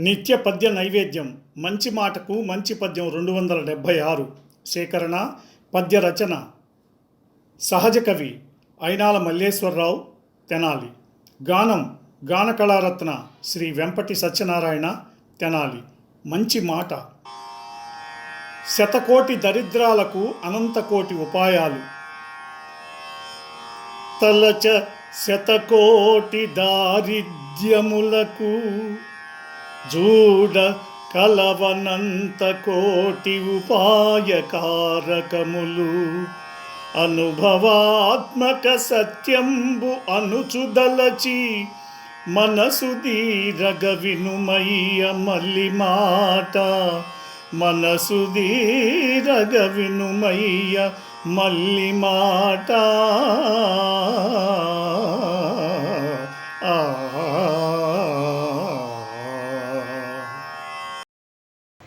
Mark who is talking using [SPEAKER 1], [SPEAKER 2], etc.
[SPEAKER 1] నిత్య పద్య నైవేద్యం మంచి మాటకు మంచి పద్యం రెండు వందల డెబ్భై ఆరు సేకరణ పద్య రచన సహజ కవి అయినాల మల్లేశ్వరరావు తెనాలి. గానం గాన కళారత్న శ్రీ వెంపటి సత్యనారాయణ తెనాలి. మంచి మాట. శతకోటి దరిద్రాలకు అనంతకోటి ఉపాయాలు. తలచ శతకోటి దారిద్ర్యములకు జూడ కలవనంత కోటి ఉపాయకారకములు. అనుభవాత్మక సత్యంబు అనుచుదలచి మనసు దీరగ వినుమయ్య మల్లి మాట. మనసు దీరగ వినుమయ్య మల్లి మాట.